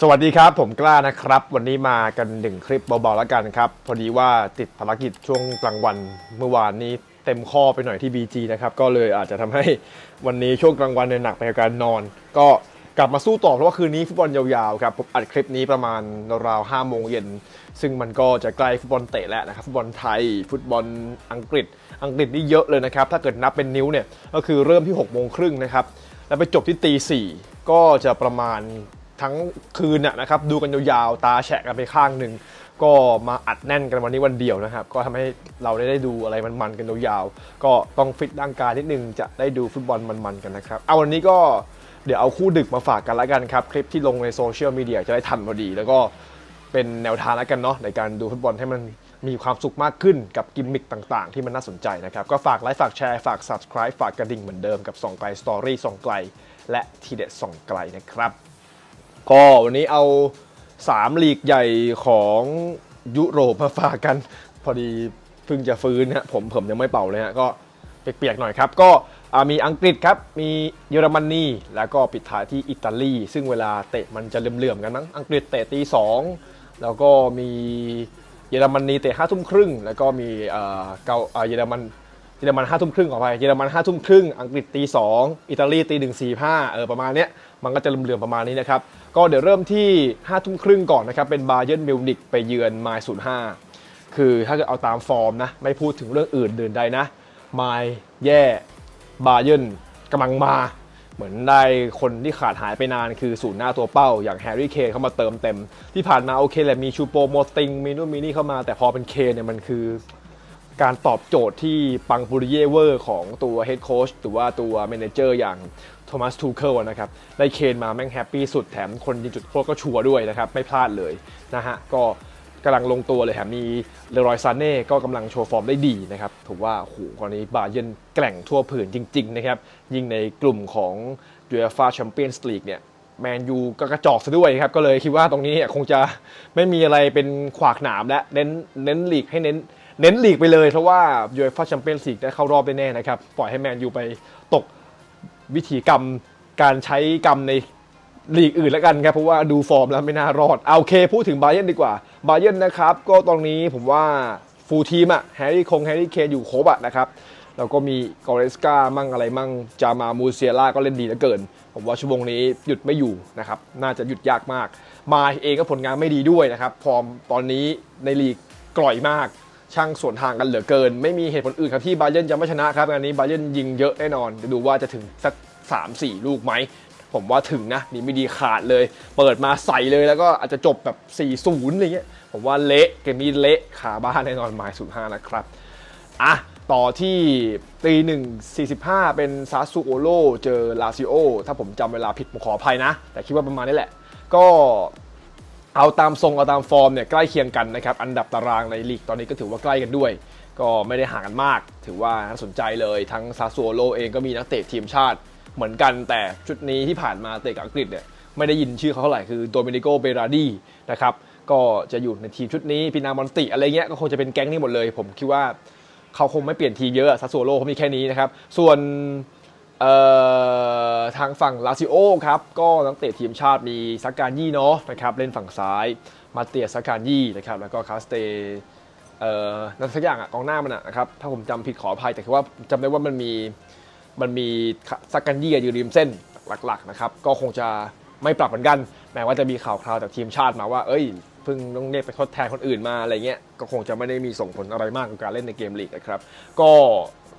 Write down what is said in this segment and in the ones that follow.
สวัสดีครับ ผมกล้านะครับ วันนี้มากันหนึ่งคลิปเบาๆแล้วกันครับ พอดีว่าติดภารกิจช่วงกลางวันเมื่อวานนี้เต็มข้อไปหน่อยที่ BG นะครับ ก็เลยอาจจะทำให้วันนี้ช่วงกลางวันเนี่ยหนักไปกับการนอน ก็กลับมาสู้ต่อเพราะว่าคืนนี้ฟุตบอลยาวๆครับผมอัดคลิปนี้ประมาณราว5โมงเย็นซึ่งมันก็จะใกล้ฟุตบอลเตะแล้วนะครับฟุตบอลไทย ฟุตบอลอังกฤษ อังกฤษนี่เยอะเลยนะครับถ้าเกิดนับเป็นนิ้วเนี่ยก็คือเริ่มที่6โมงครึ่งนะครับแล้วไปจบที่ตีสี่ก็จะประมาณ ทั้งคืนน่ะนะครับดูกันยาวๆตาแฉะกันไปข้างหนึ่งก็มาอัดแน่นกันวันนี้วันเดียวนะครับ ก็ทำให้เราได้ได้ดูอะไรมันๆกันยาวๆก็ต้องฟิตร่างกายนิดนึงจะได้ดูฟุตบอลมันๆกันนะครับ เอาวันนี้ก็เดี๋ยวเอาคู่ดึกมาฝากกันล้วกันครับ คลิปที่ลงในโซเชียลมีเดียจะได้ทันพอดี แล้วก็เป็นแนวทางล้วกันเนาะในการดูฟุตบอลให้มันมีความสุขมากขึ้นกับกิมมิคต่างๆ ที่มันน่าสนใจนะครับ ก็ฝากไลค์ฝากแชร์ฝาก subscribe ฝากกระดิ่งเหมือนเดิมกับส่องไกลสตอรี่ส่องไกล และทีเด็ดส่องไกลนะครับ ก็วันนี้เอา 3 ลีกใหญ่ของยุโรปมาฝากกัน พอดีเพิ่งจะฟื้นฮะผมผมยังไม่เป่าเลยฮะก็เปียกๆหน่อยครับ ก็มีอังกฤษครับ มีเยอรมนีแล้วก็ปิดท้ายที่อิตาลี ซึ่งเวลาเตะมันจะเหลื่อมๆกันมั้งอังกฤษเตะตีสองแล้วก็มีเยอรมนีเตะห้าทุ่มครึ่งแล้วก็มีเอ่อเกาอ่าเยอรมันเยอรมันห้าทุ่มครึ่งออกไปเยอรมันห้าทุ่มครึ่งอังกฤษตีสองอิตาลีตีหนึ่งสี่ห้าเออประมาณเนี้ย มันก็จะเหลื่อมๆประมาณนี้นะครับ ก็เดี๋ยวเริ่มที่ห้าทุ่มครึ่งก่อนนะครับ เป็นบาเยิร์นมิวนิกไปเยือนไมล์ศูนย์ห้าคือถ้าเกิดเอาตามฟอร์มนะ ไม่พูดถึงเรื่องอื่นเดินใดนะไมล์แย่บาเยิร์นกำลังมา เหมือนได้คนที่ขาดหายไปนานคือศูนย์หน้าตัวเป้า อย่างแฮร์รี่เคนเข้ามาเติมเต็ม ที่ผ่านมาโอเคแหละมีชูโปโมติงมีนู่นมีนี่เข้ามา แต่พอเป็นเคนเนี่ยมันคือ การตอบโจทย์ที่ปังปูริเยเวอร์ของตัวเฮดโค้ชหรือว่าตัวเมนเจอร์อย่างโทมัสทูเคิลนะครับได้เคนมาแม่งแฮปปี้สุดแถมคนยิงจุดโทษก็ชัวร์ด้วยนะครับ ไม่พลาดเลยนะฮะก็กำลังลงตัวเลยแถมมีเลรอยซานเน่ก็กำลังโชว์ฟอร์มได้ดีนะครับถือว่าโหตอนนี้บาเยนแกร่งทั่วผืนจริง ๆ นะครับ ยิ่งในกลุ่มของ UEFA Champions League เนี่ยแมนยูก็กระจอกซะด้วยครับ ก็เลยคิดว่าตรงนี้คงจะไม่มีอะไรเป็นขวากหนามและเน้นเน้นลีกให้เน้น เน้นลีกไปเลยเพราะว่ายูเอฟ่าแชมเปี้ยนส์ลีกได้เข้ารอบได้แน่นะครับ ปล่อยให้แมนยูไปตกวิธีกรรมการใช้กรรมในลีกอื่นแล้วกันครับ เพราะว่าดูฟอร์มแล้วไม่น่ารอด เอาเคพูดถึงบาเย r n ดีกว่า บาเย r n นะครับ ก็ตรงนี้ผมว่าฟูลทีมอะแฮร์รี่คงแฮร์รี่เคนอยู่ครบอะนะครับแล้วก็มีกอเรสกามั่งอะไรมั่ง จามามูเซียร่าก็เล่นดีเหลือเกิน ผมว่าชั่วโมงนี้หยุดไม่อยู่นะครับ น่าจะหยุดยากมาก มาเองก็ผลงานไม่ดีด้วยนะครับ ฟอร์มตอนนี้ในลีกกร่อยมาก ช่างส่วนทางกันเหลือเกิน ไม่มีเหตุผลอื่นครับที่บาเย r n จะไม่ชนะครับงานนี้บาเย r n ยิงเยอะแน่นอนเดี๋ยวดูว่าจะถึงสัก 3-4 ลูกไหมผมว่าถึงนะนี่ไม่ดีขาดเลย เปิดมาใส่เลยแล้วก็อาจจะจบแบบ 4-0อะไรเงี้ยผมว่าเละเกมนี้เละขาบ้านแน่นอนหมายสุดห้านะครับอะต่อที่ตีหนึ่งสี่สิบห้าเป็นซาซูโอโลเจอลาซิโอถ้าผมจำเวลาผิดผมขออภัยนะ แต่คิดว่าประมาณนี้แหละ ก็ เอาตามทรงเอาตามฟอร์มเนี่ยใกล้เคียงกันนะครับอันดับตารางในลีกตอนนี้ก็ถือว่าใกล้กันด้วย ก็ไม่ได้ห่างกันมาก ถือว่าน่าสนใจเลยทั้งซาซูโอโลเองก็มีนักเตะทีมชาติ เหมือนกันแต่ชุดนี้ที่ผ่านมาเตะกับอังกฤษเนี่ยไม่ได้ยินชื่อเขาเท่าไหร่คือโดมินิโกเบราดีนะครับก็จะอยู่ในทีมชุดนี้พินามอนติอะไรเงี้ยก็คงจะเป็นแก๊งนี้หมดเลย ผมคิดว่าเขาคงไม่เปลี่ยนทีเยอะซัสโซโลเขามีแค่นี้นะครับส่วน ทางฝั่งลาซิโอครับ ก็นักเตะทีมชาติมีซักการยี่เนาะนะครับเล่นฝั่งซ้ายมาเตียซักการยี่นะครับแล้วก็คาสเตเอ่อนั่นสักอย่างอะกองหน้ามันอะนะครับถ้าผมจำผิดขออภัยแต่คือว่าจำได้ว่ามันมีมันมีซักการยี่อยู่ริมเส้นหลักๆนะครับก็คงจะ ไม่ปรับเหมือนกัน แม้ว่าจะมีข่าวคราวจากทีมชาติมาว่า เอ้ยเพิ่งต้องเรียกไปทดแทนคนอื่นมาอะไรเงี้ย ก็คงจะไม่ได้มีส่งผลอะไรมากกับการเล่นในเกมลีกนะครับ ก็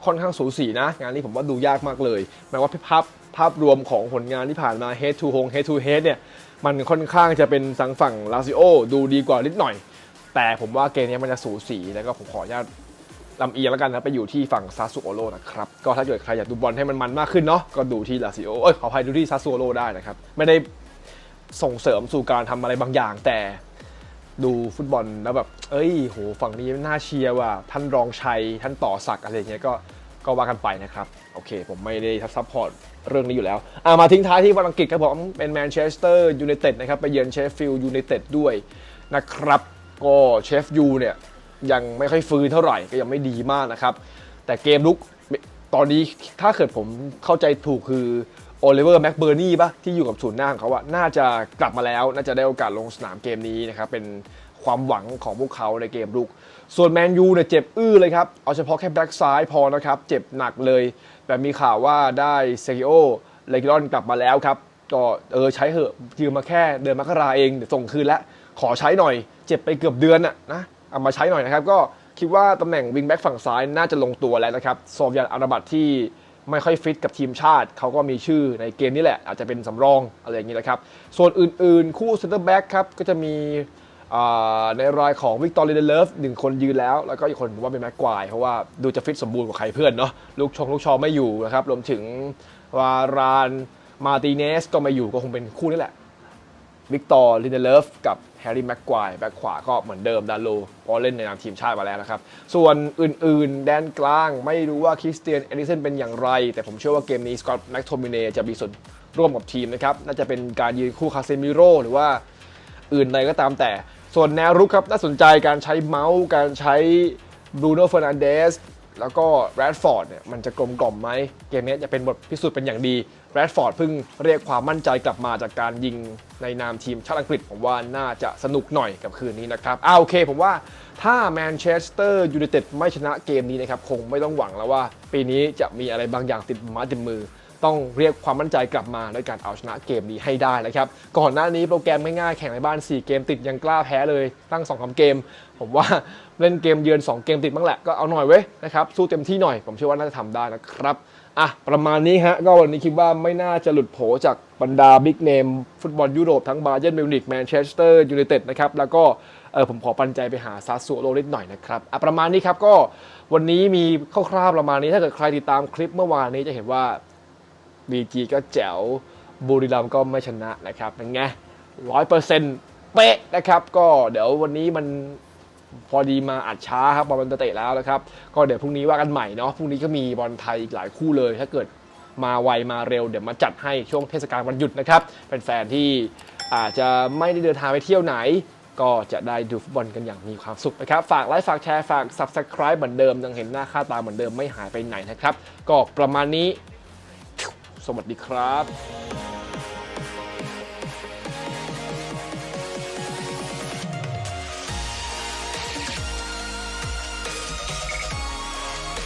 ค่อนข้างสูสีนะ งานนี้ผมว่าดูยากมากเลย แม้ว่าภาพภาพรวมของผลงานที่ผ่านมา head to home head to head เนี่ย มันค่อนข้างจะเป็นสังฝั่งลาซิโอดูดีกว่านิดหน่อย แต่ผมว่าเกมนี้มันจะสูสีแล้วก็ผมขออนุญาต ลำเอียงแล้วกันนะไปอยู่ที่ฝั่งซาซูโอโลนะครับก็ถ้าเกิดใครอยากดูบอลให้มันมันมากขึ้นเนาะก็ดูที่ลาซิโอเอ้ยขออภัยดูที่ซาซูโอโลได้นะครับไม่ได้ส่งเสริมสู่การทำอะไรบางอย่าง แต่ดูฟุตบอลแล้วแบบ เอ้ยโหฝั่งนี้น่าเชียร์ว่ะท่านรองชัยท่านต่อศักอะไรเงี้ยก็ก็ว่ากันไปนะครับโอเค ผมไม่ได้ซัพพอร์ตเรื่องนี้อยู่แล้วอะมาทิ้งท้ายที่บอลอังกฤษครับผมเป็นแมนเชสเตอร์ยูไนเต็ดนะครับไปเยือนเชฟฟิลด์ยูไนเต็ดด้วยนะครับ ก็เชฟยูเนี่ย ยังไม่ค่อยฟื้นเท่าไหร่ก็ยังไม่ดีมากนะครับ แต่เกมลุกตอนนี้ถ้าเกิดผมเข้าใจถูกคือโอลิเวอร์แม็กเบอร์นี่ปะที่อยู่กับศูนย์หน้าของเขาอะน่าจะกลับมาแล้ว น่าจะได้โอกาสลงสนามเกมนี้นะครับเป็นความหวังของพวกเขาในเกมรุก ส่วนแมนยูเนี่ยเจ็บอื้อเลยครับ เอาเฉพาะแค่แบ็กซ้ายพอนะครับ เจ็บหนักเลย แต่มีข่าวว่าได้เซกิโอเลกิรอนกลับมาแล้วครับ ก็เออใช้เหอะยืมมาแค่เดือนมกราเองเดี๋ยวส่งคืนแล้ว ขอใช้หน่อย เจ็บไปเกือบเดือนอะนะ เอามาใช้หน่อยนะครับ ก็คิดว่าตำแหน่งวิงแบ็กฝั่งซ้ายน่าจะลงตัวแล้วนะครับโซฟยันอาราบัตที่ไม่ค่อยฟิตกับทีมชาติ เขาก็มีชื่อในเกมนี้แหละ อาจจะเป็นสำรองอะไรอย่างนี้แหละครับ ส่วนอื่นๆ คู่เซนเตอร์แบ็กครับ ก็จะมีในรายของวิกตอร์ i เดเลฟหนึ่งคนยืนแล้ว แล้วก็อีกคนว่าเป็นแม็กควาย เพราะว่าดูจะฟิตสมบูรณ์กว่าใครเพื่อนเนาะลูกชงลูกชอไม่อยู่นะครับรวมถึงวารานมาติเนสก็ไม่อยู่ก็คงเป็นคู่นี้แหละ วิกตอร์ลินเดเลฟกับแฮร์รี่แม็กควายแบ็คขวาก็เหมือนเดิมดานโลเพราะเล่นในนามทีมชาติมาแล้วนะครับ ส่วนอื่นๆ แดนกลางไม่รู้ว่าคริสเตียนเอลิเซนเป็นอย่างไร แต่ผมเชื่อว่าเกมนี้สกอตแม็กโทมิเนจะมีส่วนร่วมกับทีมนะครับ น่าจะเป็นการยืนคู่คาเซมิโร่หรือว่าอื่นใดก็ตามแต่ ส่วนแนวรุกครับน่าสนใจการใช้เมาส์การใช้บรูโน่เฟอร์นันเดส แล้วก็แรดฟอร์ดเนี่ยมันจะกลมกล่อมไหมเกมนี้จะเป็นบทพิสูจน์เป็นอย่างดีแรดฟอร์ดเพิ่งเรียกความมั่นใจกลับมาจากการยิงในนามทีมชาติอังกฤษ ผมว่าน่าจะสนุกหน่อยกับคืนนี้นะครับอ่าโอเค ผมว่าถ้าแมนเชสเตอร์ยูไนเต็ดไม่ชนะเกมนี้นะครับคงไม่ต้องหวังแล้วว่า ปีนี้จะมีอะไรบางอย่างติดมาติดมือ ต้องเรียกความมั่นใจกลับมาด้วยการเอาชนะเกมนี้ให้ได้นะครับ ก่อนหน้านี้โปรแกรมง่ายๆแข่งในบ้าน 4 เกมติดยังกล้าแพ้เลยตั้ง2อสเกม ผมว่าเล่นเกมเยือน 2 เกมติดบ้างแหละก็เอาหน่อยเว้ยนะครับสู้เต็มที่หน่อย ผมเชื่อว่าน่าจะทำได้นะครับอะประมาณนี้ฮะก็วันนี้คิดว่าไม่น่าจะหลุดโผจากบรรดาบิ๊กเนมฟุตบอลยุโรปทั้งบาเยิร์นมิวนิกแมนเชสเตอร์ยูไนเต็ดนะครับแล้วก็เออผมขอปันใจไปหาซาส u โ o นิดหน่อยนะครับอะประมาณนี้ครับก็วันนี้มีคร่าวๆประมาณนี้ถ้าเกิดใครติดตามคลิปเมื่อวานนี้จะเห็นว่า BG ก็แจ๋วบุรีรัมย์ก็ไม่ชนะนะครับเป็นไงร้อยเปอร์เซ็นต์เป๊ะนะครับ ก็เดี๋ยววันนี้มันพอดีมาอัดช้าครับบอลมันจะเตะแล้วนะครับ ก็เดี๋ยวพรุ่งนี้ว่ากันใหม่เนาะพรุ่งนี้ก็มีบอลไทยอีกหลายคู่เลย ถ้าเกิดมาไวมาเร็วเดี๋ยวมาจัดให้ช่วงเทศกาลวันหยุดนะครับเป็นแฟนๆที่อาจจะไม่ได้เดินทางไปเที่ยวไหน ก็จะได้ดูฟุตบอลกันอย่างมีความสุขนะครับ ฝากไลค์ฝากแชร์ฝาก Subscribe เหมือนเดิมยังเห็นหน้าค่าตาเหมือนเดิมไม่หายไปไหนนะครับ ก็ประมาณนี้ สวัสดีครับ